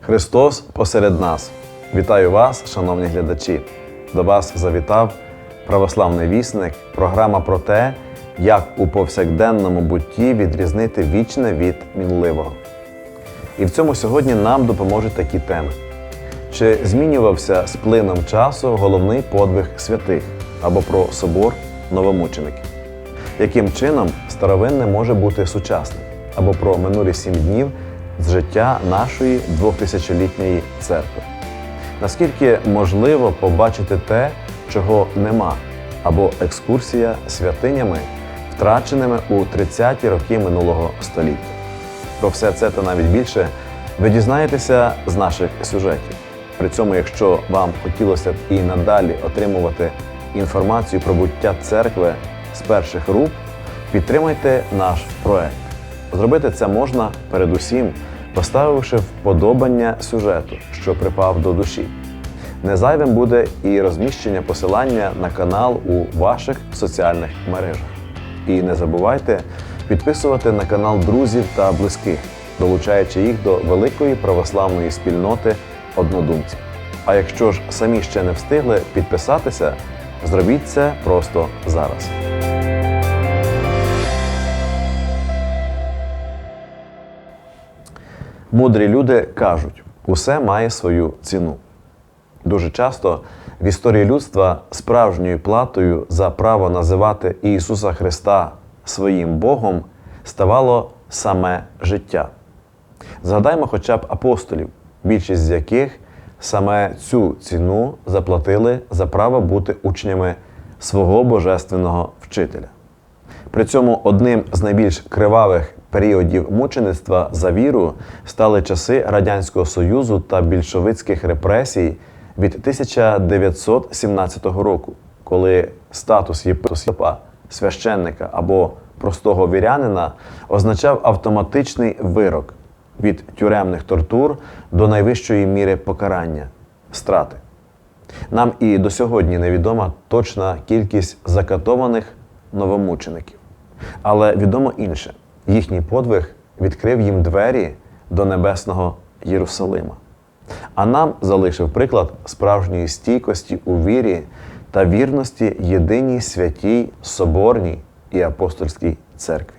Христос посеред нас. Вітаю вас, шановні глядачі. До вас завітав православний вісник, програма про те, як у повсякденному бутті відрізнити вічне від мінливого. І в цьому сьогодні нам допоможуть такі теми. Чи змінювався з плином часу головний подвиг святих або про собор новомучеників? Яким чином старовинне може бути сучасним? Або про минулі сім днів з життя нашої двохтисячолітньої церкви? Наскільки можливо побачити те, чого нема, або екскурсія святинями, втраченими у 30-ті роки минулого століття? Про все це та навіть більше ви дізнаєтеся з наших сюжетів. При цьому, якщо вам хотілося б і надалі отримувати інформацію про буття церкви з перших рук, підтримайте наш проект. Зробити це можна передусім, поставивши вподобання сюжету, що припав до душі. Незайвим буде і розміщення посилання на канал у ваших соціальних мережах. І не забувайте підписувати на канал друзів та близьких, долучаючи їх до великої православної спільноти однодумців. А якщо ж самі ще не встигли підписатися, зробіть це просто зараз. Мудрі люди кажуть, усе має свою ціну. Дуже часто в історії людства справжньою платою за право називати Ісуса Христа своїм Богом ставало саме життя. Згадаймо хоча б апостолів, більшість з яких саме цю ціну заплатили за право бути учнями свого божественного вчителя. При цьому одним з найбільш кривавих періодів мучеництва за віру стали часи Радянського Союзу та більшовицьких репресій від 1917 року, коли статус єпископа, священника або простого вірянина означав автоматичний вирок від тюремних тортур до найвищої міри покарання страти. Нам і до сьогодні невідома точна кількість закатованих новомучеників. Але відомо інше: їхній подвиг відкрив їм двері до небесного Єрусалима. А нам залишив приклад справжньої стійкості у вірі та вірності єдиній святій Соборній і апостольській церкві.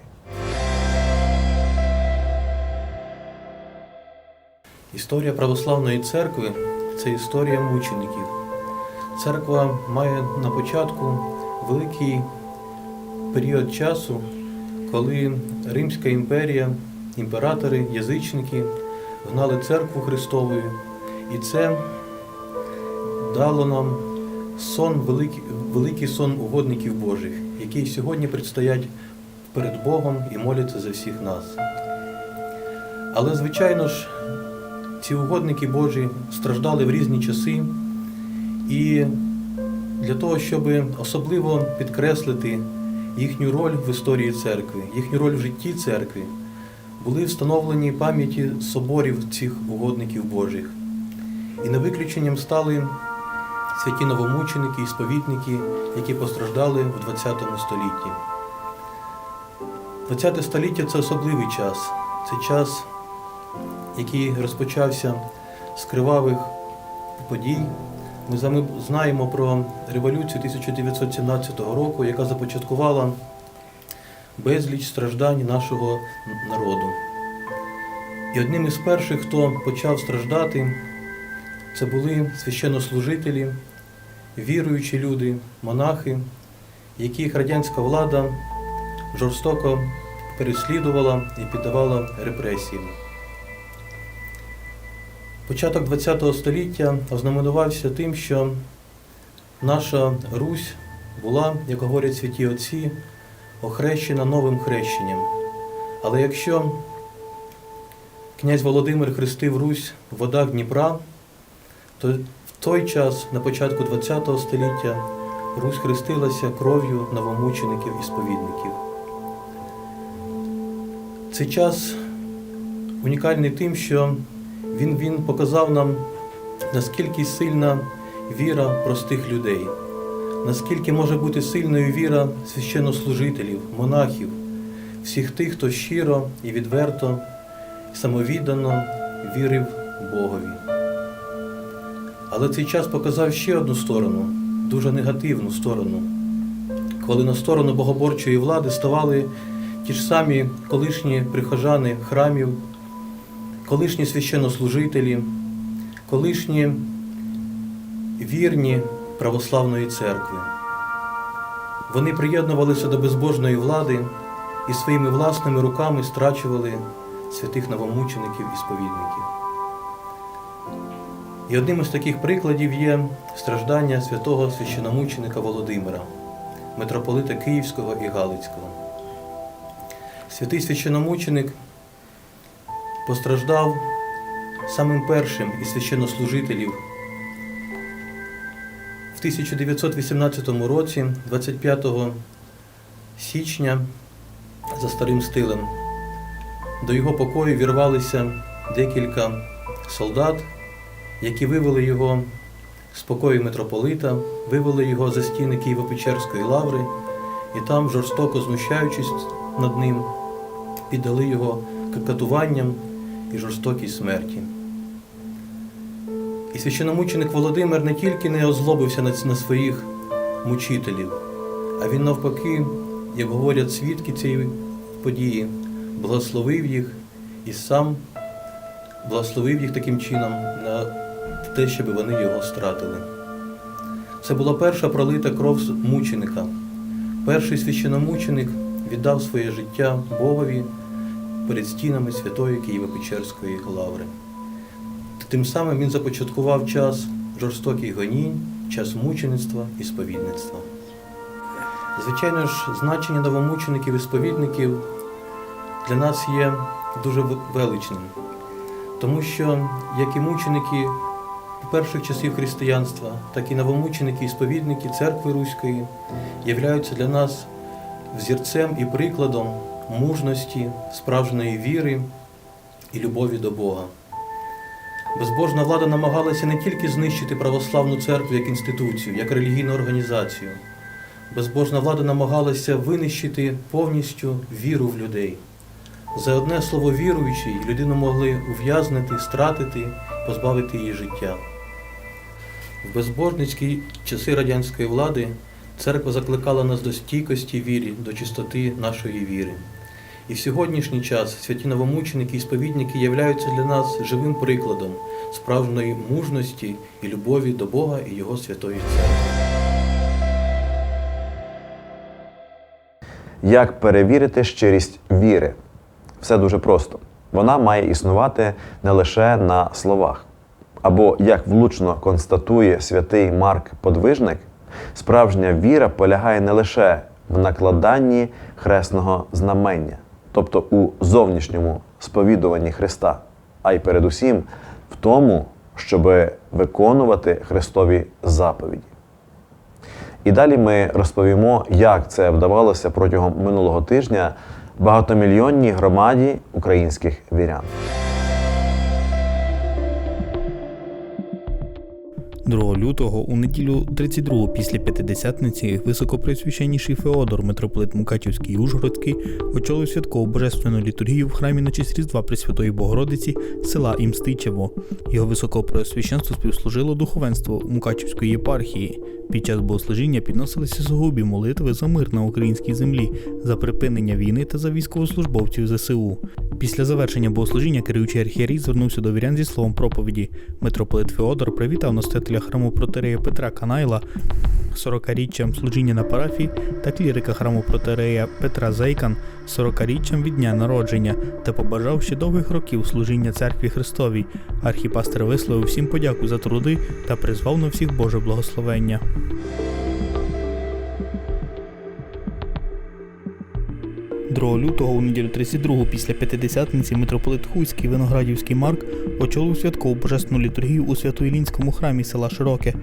Історія православної церкви це історія мучеників. Церква має на початку великий період часу, коли Римська імперія, імператори, язичники гнали церкву Христову, і це дало нам сон, великий, великий сон угодників Божих, які сьогодні предстоять перед Богом і моляться за всіх нас. Але, звичайно ж, ці угодники Божі страждали в різні часи, і для того, щоб особливо підкреслити їхню роль в історії церкви, їхню роль в житті церкви, були встановлені пам'яті соборів цих угодників Божих. І не виключенням стали святі новомученики і сповідники, які постраждали в ХХ столітті. ХХ століття це особливий час, це час який розпочався з кривавих подій. Ми знаємо про революцію 1917 року, яка започаткувала безліч страждань нашого народу. І одним із перших, хто почав страждати, це були священнослужителі, віруючі люди, монахи, яких радянська влада жорстоко переслідувала і піддавала репресіям. Початок ХХ століття ознаменувався тим, що наша Русь була, як говорять святі Отці, охрещена новим хрещенням. Але якщо князь Володимир хрестив Русь в водах Дніпра, то в той час, на початку ХХ століття, Русь хрестилася кров'ю новомучеників і сповідників. Цей час унікальний тим, що він, він показав нам, наскільки сильна віра простих людей, наскільки може бути сильною віра священнослужителів, монахів, всіх тих, хто щиро і відверто, самовіддано вірив Богові. Але цей час показав ще одну сторону, дуже негативну сторону, коли на сторону богоборчої влади ставали ті ж самі колишні прихожани храмів, колишні священнослужителі, колишні вірні православної церкви. Вони приєднувалися до безбожної влади і своїми власними руками страчували святих новомучеників і сповідників. І одним із таких прикладів є страждання святого священомученика Володимира, митрополита Київського і Галицького. Святий священомученик постраждав самим першим із священнослужителів. В 1918 році, 25 січня, за старим стилем, до його покою вірвалися декілька солдат, які вивели його з покою митрополита, вивели його за стіни Києво-Печерської лаври і там, жорстоко знущаючись над ним, піддали його катуванням і жорстокій смерті. І священомученик Володимир не тільки не озлобився на, своїх мучителів, а він навпаки, як говорять свідки цієї події, благословив їх і сам благословив їх таким чином на те, щоб вони його стратили. Це була перша пролита кров мученика. Перший священомученик віддав своє життя Богові перед стінами святої Києво-Печерської лаври. Тим самим він започаткував час жорстоких гонінь, час мучеництва і сповідництва. Звичайно ж, значення новомучеників і сповідників для нас є дуже величним, тому що як і мученики перших часів християнства, так і новомученики і сповідники церкви Руської являються для нас взірцем і прикладом мужності, справжньої віри і любові до Бога. Безбожна влада намагалася не тільки знищити православну церкву як інституцію, як релігійну організацію. Безбожна влада намагалася винищити повністю віру в людей. За одне слово віруючий людину могли ув'язнити, стратити, позбавити її життя. В безбожницькі часи радянської влади церква закликала нас до стійкості вірі, до чистоти нашої віри. І в сьогоднішній час святі новомученики і сповідники являються для нас живим прикладом справжньої мужності і любові до Бога і Його святої церкви. Як перевірити щирість віри? Все дуже просто. Вона має існувати не лише на словах. Або, як влучно констатує святий Марк Подвижник, справжня віра полягає не лише в накладанні хресного знамення, тобто у зовнішньому сповідуванні Христа, а й передусім в тому, щоб виконувати Христові заповіді. І далі ми розповімо, як це вдавалося протягом минулого тижня багатомільйонній громаді українських вірян. 2 лютого у неділю 32 після п'ятидесятниці високоприсвященніший Феодор, митрополит Мукачівський і Ужгородський, очолив святкову божественну літургію в храмі на честь Різдва Пресвятої Богородиці села Імстичево. Його високопресвященство співслужило духовенство Мукачівської єпархії. Під час богослужіння підносилися сугубі молитви за мир на українській землі, за припинення війни та за військовослужбовців ЗСУ. Після завершення богослужіння керуючий архієрей звернувся до вірян зі словом проповіді. Митрополит Феодор привітав настоятеля храму протерея Петра Канайла 40-річчям служіння на парафії та клірика храму протерея Петра Зейкан 40-річчям від дня народження та побажав ще довгих років служіння церкві Христовій. Архіпастер висловив всім подяку за труди та призвав на всіх Боже благословення. Лютого у неділю 32 після п'ятидесятниці митрополит Хуйський Виноградівський Марк очолив святкову божественну літургію у Свято-Ілінському храмі села Широке.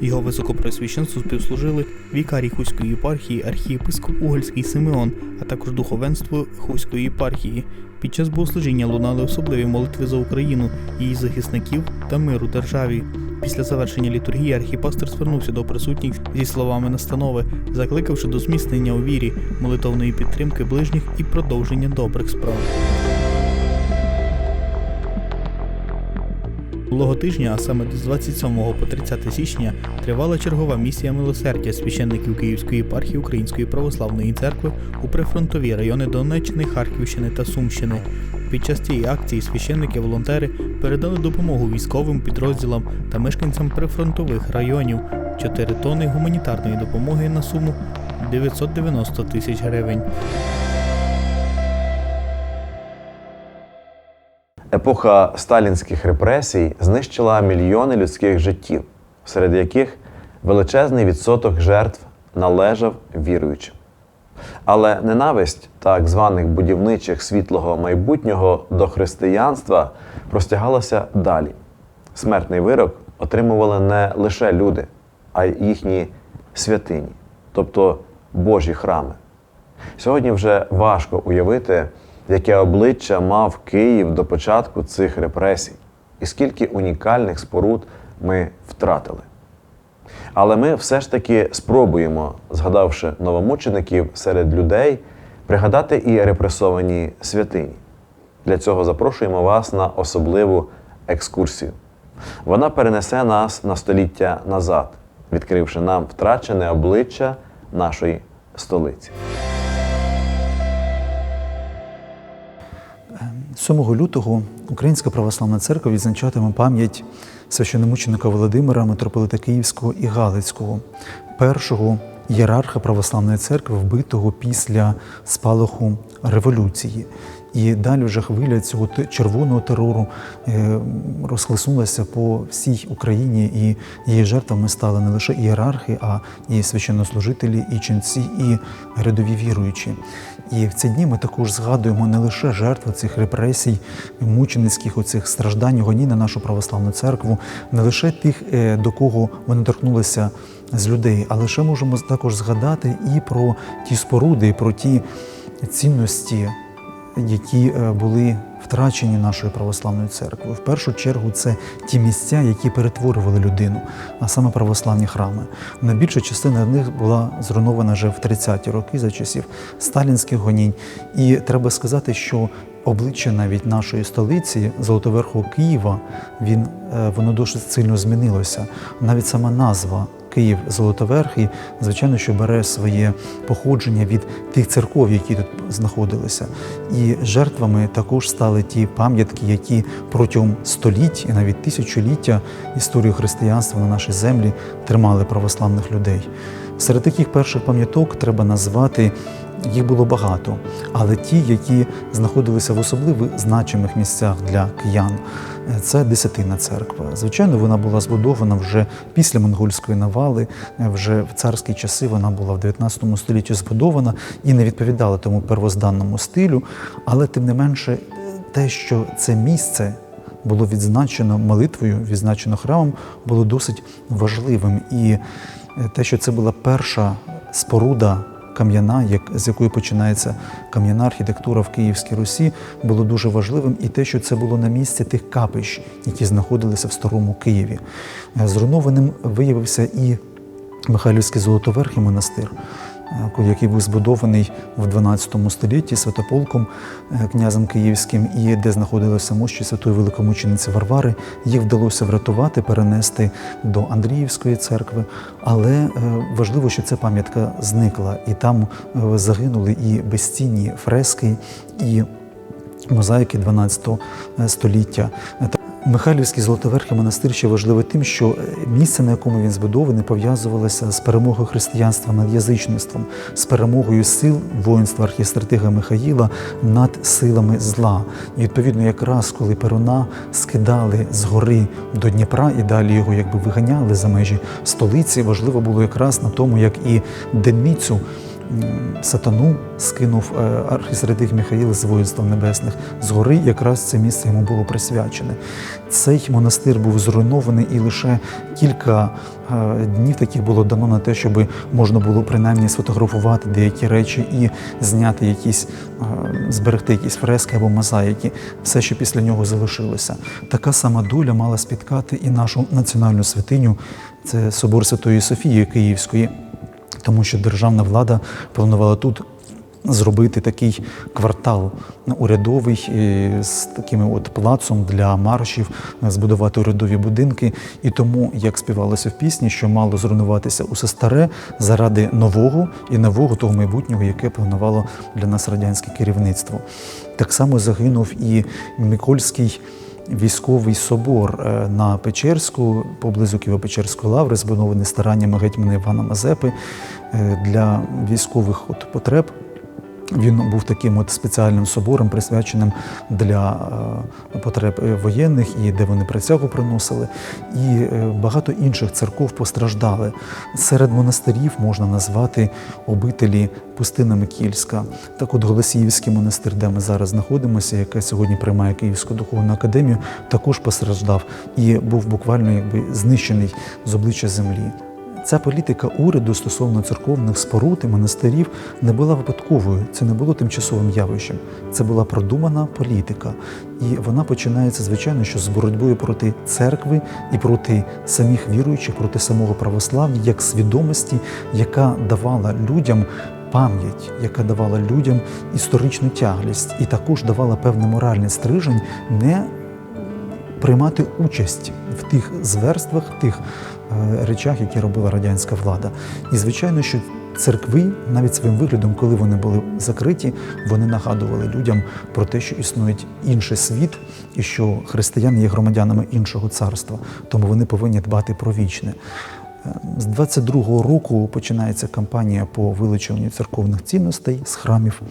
Його високопресвященству співслужили вікарій Хуської єпархії, архієпископ Угольський Симеон, а також духовенство Хуської єпархії. Під час богослужіння лунали особливі молитви за Україну, її захисників та миру державі. Після завершення літургії архіпастер звернувся до присутніх зі словами настанови, закликавши до зміцнення у вірі, молитовної підтримки ближніх і продовження добрих справ. Минулого тижня, а саме з 27 по 30 січня, тривала чергова місія милосердя священників Київської єпархії Української православної церкви у прифронтові райони Донеччини, Харківщини та Сумщини. Під час цієї акції священники-волонтери передали допомогу військовим підрозділам та мешканцям прифронтових районів 4 тонни гуманітарної допомоги на суму 990 тисяч гривень. Епоха сталінських репресій знищила мільйони людських життів, серед яких величезний відсоток жертв належав віруючим. Але ненависть так званих будівничих світлого майбутнього до християнства простягалася далі. Смертний вирок отримували не лише люди, а й їхні святині, тобто Божі храми. Сьогодні вже важко уявити, яке обличчя мав Київ до початку цих репресій, і скільки унікальних споруд ми втратили. Але ми все ж таки спробуємо, згадавши новомучеників серед людей, пригадати і репресовані святині. Для цього запрошуємо вас на особливу екскурсію. Вона перенесе нас на століття назад, відкривши нам втрачене обличчя нашої столиці. 7 лютого Українська православна церква відзначатиме пам'ять священномученика Володимира, митрополита Київського і Галицького, першого єрарха православної церкви, вбитого після спалаху революції. І далі вже хвиля цього червоного терору е, розхлеснулася по всій Україні, і її жертвами стали не лише ієрархи, а і священнослужителі, і ченці, і рядові віруючі. І в ці дні ми також згадуємо не лише жертви цих репресій, мученицьких оцих страждань, гонінь на нашу православну церкву, не лише тих, е, до кого вони торкнулися з людей, але ще можемо також згадати і про ті споруди, і про ті цінності, які е, були втрачені нашою православною церквою. В першу чергу це ті місця, які перетворювали людину, а саме православні храми. Найбільша частина них була зруйнована вже в 30-ті роки за часів сталінських гонінь. І треба сказати, що обличчя навіть нашої столиці, Золотоверхого Києва, він, е, воно досить сильно змінилося. Навіть сама назва Київ Золотоверхий, звичайно, що бере своє походження від тих церков, які тут знаходилися. І жертвами також стали ті пам'ятки, які протягом століть і навіть тисячоліття історію християнства на нашій землі тримали православних людей. Серед таких перших пам'яток треба назвати. Їх було багато, але ті, які знаходилися в особливо значимих місцях для киян, це Десятина церква. Звичайно, вона була збудована вже після монгольської навали, вже в царські часи вона була в 19 столітті збудована і не відповідала тому первозданному стилю. Але тим не менше, те, що це місце було відзначено молитвою, відзначено храмом, було досить важливим. І е, те, що це була перша споруда кам'яна, як, з якої починається кам'яна архітектура в Київській Русі, було дуже важливим. І те, що це було на місці тих капищ, які знаходилися в старому Києві. Е, Зруйнованим виявився і Михайлівський Золотоверхий монастир. Е, Який був збудований в 12 столітті святополком е, князем Київським, і де знаходилися мощі святої великомучениці Варвари, їх вдалося врятувати, перенести до Андріївської церкви. Але е, важливо, що ця пам'ятка зникла, і там загинули і безцінні фрески, і мозаїки 12 століття. Михайлівський Золотоверхий монастир ще важливий тим, що е, місце, на якому він збудований, пов'язувалося з перемогою християнства над язичництвом, з перемогою сил воїнства архістратига Михаїла над силами зла. І відповідно, якраз коли Перуна скидали з гори до Дніпра і далі його якби виганяли за межі столиці, важливо було якраз на тому, як і Денницю м, сатану скинув е, архістратиг Михаїл з воїнства небесних з гори, якраз це місце йому було присвячене. Цей монастир був зруйнований, і лише кілька е, днів таких було дано на те, щоб можна було принаймні сфотографувати деякі речі і зняти якісь, е, зберегти якісь фрески або мозаїки, все, що після нього залишилося. Така сама доля мала спіткати і нашу національну святиню, це собор Святої Софії Київської тому що державна влада планувала тут зробити такий квартал урядовий е, з такими от плацом для маршів, е, збудувати урядові будинки. І тому, як співалося в пісні, що мало зруйнуватися усе старе заради нового і нового того майбутнього, яке планувало для нас радянське керівництво. Так само загинув і Микольський військовий собор е, на Печерську, поблизу Києво-Печерської лаври, збудований стараннями гетьмана Івана Мазепи е, для військових от потреб. Він був таким от спеціальним собором, присвяченим для е, потреб е, воєнних, і де вони присягу приносили. І е, багато інших церков постраждали. Серед монастирів можна назвати обителі Пустина Микільська. Так от Голосіївський монастир, де ми зараз знаходимося, яке сьогодні приймає Київську духовну академію, також постраждав і був буквально якби знищений з обличчя землі. Ця політика уряду стосовно церковних споруд і монастирів не була випадковою, це не було тимчасовим явищем. Це була продумана політика. І вона починається, звичайно, що з боротьбою проти церкви і проти самих віруючих, проти самого православ'я, як свідомості, яка давала людям пам'ять, яка давала людям історичну тяглість, і також давала певний моральний стрижень не приймати участь в тих зверствах, тих речах, які робила радянська влада. І звичайно, що церкви, навіть своїм виглядом, коли вони були закриті, вони нагадували людям про те, що існує інший світ, і що християни є громадянами іншого царства, тому вони повинні дбати про вічне. З 22-го року починається кампанія по вилученню церковних цінностей з храмів,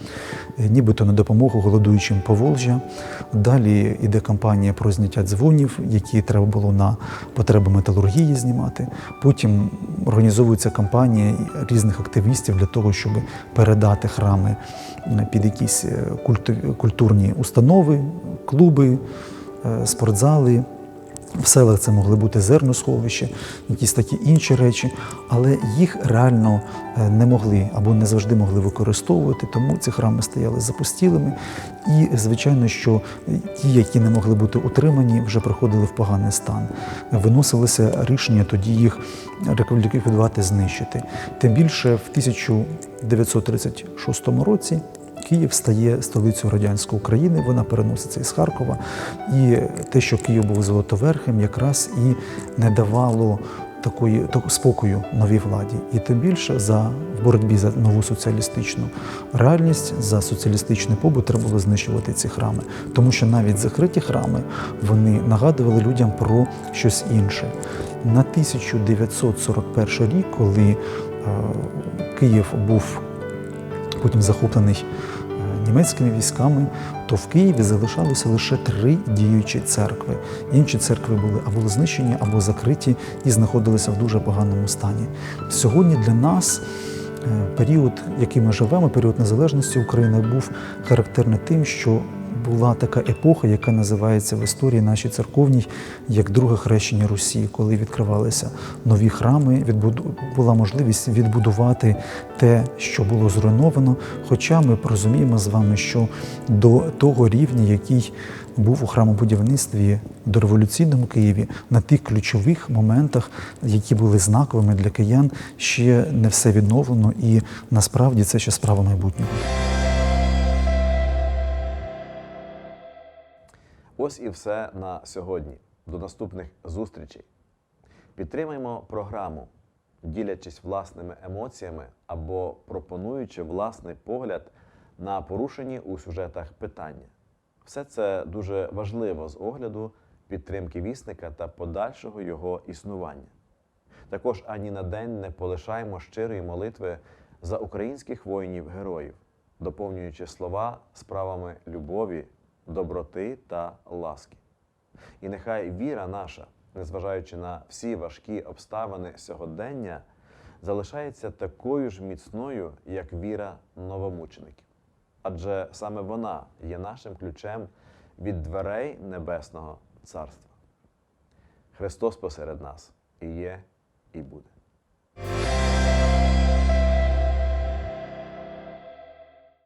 е, нібито на допомогу голодуючим Поволжя. Далі йде кампанія про зняття дзвонів, які треба було на потреби металургії знімати. Потім організовується кампанія різних активістів для того, щоб передати храми е, під якісь е, культурні установи, клуби, спортзали. В селах це могли бути зерносховища, якісь такі інші речі, але їх реально е, не могли або не завжди могли використовувати, тому ці храми стояли запустілими. І, звичайно, що ті, які не могли бути утримані, вже приходили в поганий стан. Виносилося рішення тоді їх ліквідувати, знищити. Тим більше в 1936 році Київ стає столицею радянської України, вона переноситься із Харкова. І те, що Київ був золотоверхим, якраз і не давало такої так, спокою новій владі. І тим більше за в боротьбі за нову соціалістичну реальність, за соціалістичний побут треба було знищувати ці храми. Тому що навіть закриті храми вони нагадували людям про щось інше. На 1941 рік, коли е, Київ був потім захоплений е, німецькими військами, то в Києві залишалося лише три діючі церкви. Інші церкви були або знищені, або закриті і знаходилися в дуже поганому стані. Сьогодні для нас е, період, який ми живемо, період незалежності України, був характерний тим, що була така епоха, яка називається в історії нашій церковній як друге хрещення Русі, коли відкривалися нові храми, була можливість відбудувати те, що було зруйновано. Хоча ми розуміємо з вами, що до того рівня, який був у храмобудівництві до революційному Києві, на тих ключових моментах, які були знаковими для киян, ще не все відновлено, і насправді це ще справа майбутнього. Ось і все на сьогодні. До наступних зустрічей. Підтримаймо програму, ділячись власними емоціями або пропонуючи власний погляд на порушені у сюжетах питання. Все це дуже важливо з огляду підтримки вісника та подальшого його існування. Також ані на день не полишаємо щирої молитви за українських воїнів-героїв, доповнюючи слова справами любові, доброти та ласки. І нехай віра наша, незважаючи на всі важкі обставини сьогодення, залишається такою ж міцною, як віра новомучеників. Адже саме вона є нашим ключем від дверей Небесного Царства. Христос посеред нас і є, і буде.